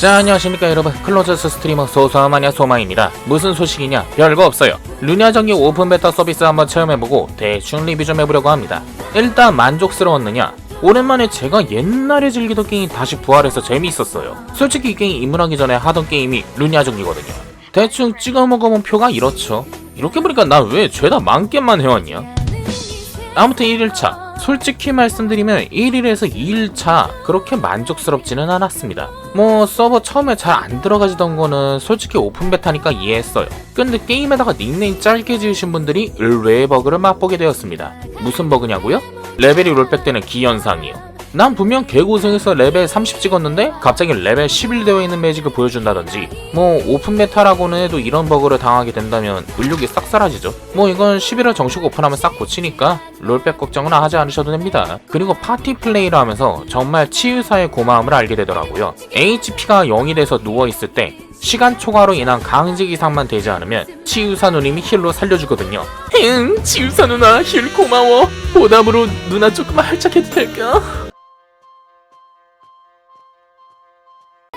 자 안녕하십니까 여러분. 클로저스 스트리머 소소마냐 소마입니다. 무슨 소식이냐? 별거 없어요. 루냐 전기 오픈 베타 서비스 한번 체험해보고 대충 리뷰 좀 해보려고 합니다. 일단 만족스러웠느냐? 오랜만에 제가 옛날에 즐기던 게임이 다시 부활해서 재미있었어요. 솔직히 이 게임 입문하기 전에 하던 게임이 루냐 전기거든요. 대충 찍어 먹어본 표가 이렇죠. 이렇게 보니까 나 왜 죄다 만 게임만 해왔냐? 아무튼 1일차 솔직히 말씀드리면 1일에서 2일차 그렇게 만족스럽지는 않았습니다. 뭐 서버 처음에 잘 안 들어가지던 거는 솔직히 오픈 베타니까 이해했어요. 근데 게임에다가 닉네임 짧게 지으신 분들이 의외의 버그를 맛보게 되었습니다. 무슨 버그냐고요? 레벨이 롤백 되는 기현상이요. 난 분명 개고생해서 레벨 30 찍었는데 갑자기 레벨 11 되어 있는 매직을 보여준다든지 뭐 오픈 메타라고는 해도 이런 버그를 당하게 된다면 의욕이 싹 사라지죠. 뭐 이건 11월 정식 오픈하면 싹 고치니까 롤백 걱정은 하지 않으셔도 됩니다. 그리고 파티 플레이를 하면서 정말 치유사의 고마움을 알게 되더라고요. HP가 0이 돼서 누워있을 때 시간 초과로 인한 강직 이상만 되지 않으면 치유사 누님이 힐로 살려주거든요. 응 치유사 누나 힐 고마워. 보답으로 누나 조금 활짝해도 될까?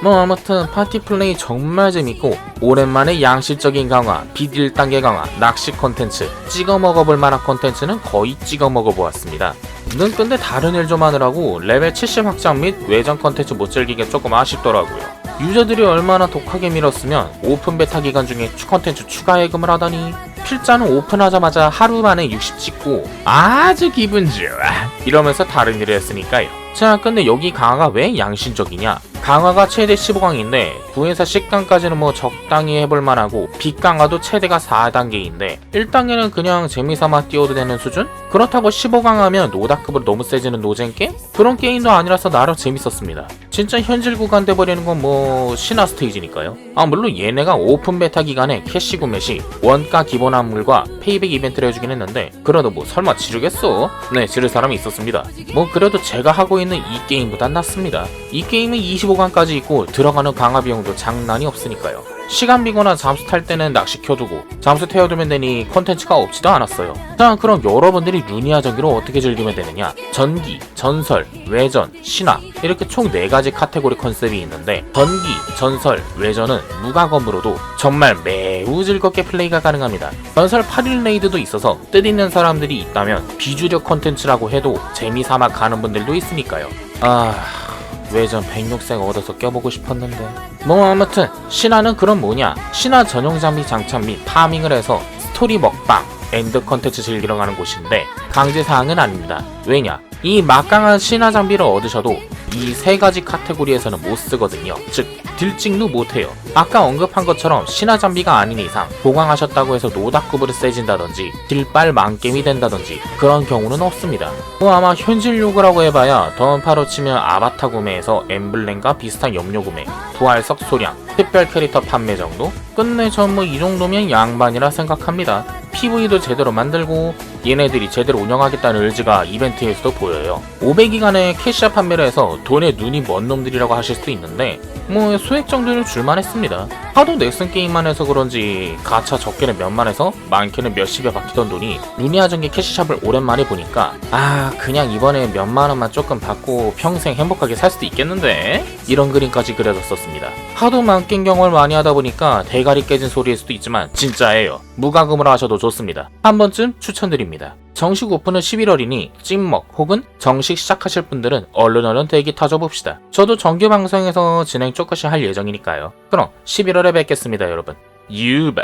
뭐 아무튼 파티 플레이 정말 재밌고 오랜만에 양실적인 강화, 빛 1단계 강화, 낚시 콘텐츠, 찍어 먹어볼 만한 콘텐츠는 거의 찍어 먹어보았습니다. 는 근데 다른 일 좀 하느라고 레벨 70 확장 및 외전 콘텐츠 못 즐기게 조금 아쉽더라고요. 유저들이 얼마나 독하게 밀었으면 오픈 베타 기간 중에 추 콘텐츠 추가 예금을 하다니 필자는 오픈하자마자 하루 만에 60 찍고 아주 기분 좋아 이러면서 다른 일을 했으니까요. 자 근데 여기 강화가 왜 양심적이냐 강화가 최대 15강인데 부에서 10강까지는 뭐 적당히 해볼 만하고 빛강화도 최대가 4단계인데 1단계는 그냥 재미삼아 띄워도 되는 수준? 그렇다고 15강 하면 노다급으로 너무 세지는 노잼 게임? 그런 게임도 아니라서 나름 재밌었습니다 진짜 현질 구간 돼버리는 건 뭐 신화 스테이지니까요 아 물론 얘네가 오픈 베타 기간에 캐시 구매 시 원가 기본 환물과 페이백 이벤트를 해주긴 했는데 그래도 뭐 설마 지르겠어? 네 지를 사람이 있었습니다 뭐 그래도 제가 하고 있는 이 게임보단 낫습니다. 이 게임은 25강까지 있고 들어가는 강화 비용도 장난이 없으니까요 시간 비거나 잠수 탈 때는 낚시 켜두고 잠수 태워두면 되니 콘텐츠가 없지도 않았어요. 자 그럼 여러분들이 루니아 전기를 어떻게 즐기면 되느냐? 전기, 전설, 외전, 신화 이렇게 총 4가지 카테고리 컨셉이 있는데 전기, 전설, 외전은 무과금으로도 정말 매우 즐겁게 플레이가 가능합니다. 전설 8일 레이드도 있어서 뜻있는 사람들이 있다면 비주력 콘텐츠라고 해도 재미삼아 가는 분들도 있으니까요. 아... 외전 106색 얻어서 껴보고 싶었는데. 뭐 아무튼 신화는 그럼 뭐냐? 신화 전용 장비 장착 및 파밍을 해서 스토리 먹방 엔드 컨텐츠 즐기러 가는 곳인데 강제사항은 아닙니다. 왜냐? 이 막강한 신화 장비를 얻으셔도 이 세 가지 카테고리에서는 못 쓰거든요. 즉 딜찍도 못해요. 아까 언급한 것처럼 신화 장비가 아닌 이상 보강하셨다고 해서 노다급으로 세진다든지 딜빨 만겜이 된다든지 그런 경우는 없습니다. 뭐 아마 현질 요구라고 해봐야 던파로 치면 아바타 구매에서 엠블렘과 비슷한 염료 구매 부활석 소량 특별 캐릭터 판매 정도? 끝내 전뭐 이 정도면 양반이라 생각합니다. PV도 제대로 만들고 얘네들이 제대로 운영하겠다는 의지가 이벤트에서도 보여요. 500기간에 캐시아 판매를 해서 돈에 눈이 먼 놈들이라고 하실 수도 있는데 뭐 수익 정도는 줄만 했습니다. 하도 넥슨 게임만 해서 그런지 가차 적게는 몇만 해서 많게는 몇십에 박히던 돈이 루니아 전기 캐시샵을 오랜만에 보니까 아 그냥 이번에 몇만 원만 조금 받고 평생 행복하게 살 수도 있겠는데? 이런 그림까지 그려졌었습니다. 하도 만겜 경험을 많이 하다 보니까 대가리 깨진 소리일 수도 있지만 진짜예요. 무과금으로 하셔도 좋습니다. 한 번쯤 추천드립니다 정식 오픈은 11월이니 찐먹 혹은 정식 시작하실 분들은 얼른 얼른 대기 타줘봅시다. 저도 정규 방송에서 진행 조금씩 할 예정이니까요. 그럼 11월에 뵙겠습니다 여러분. 유바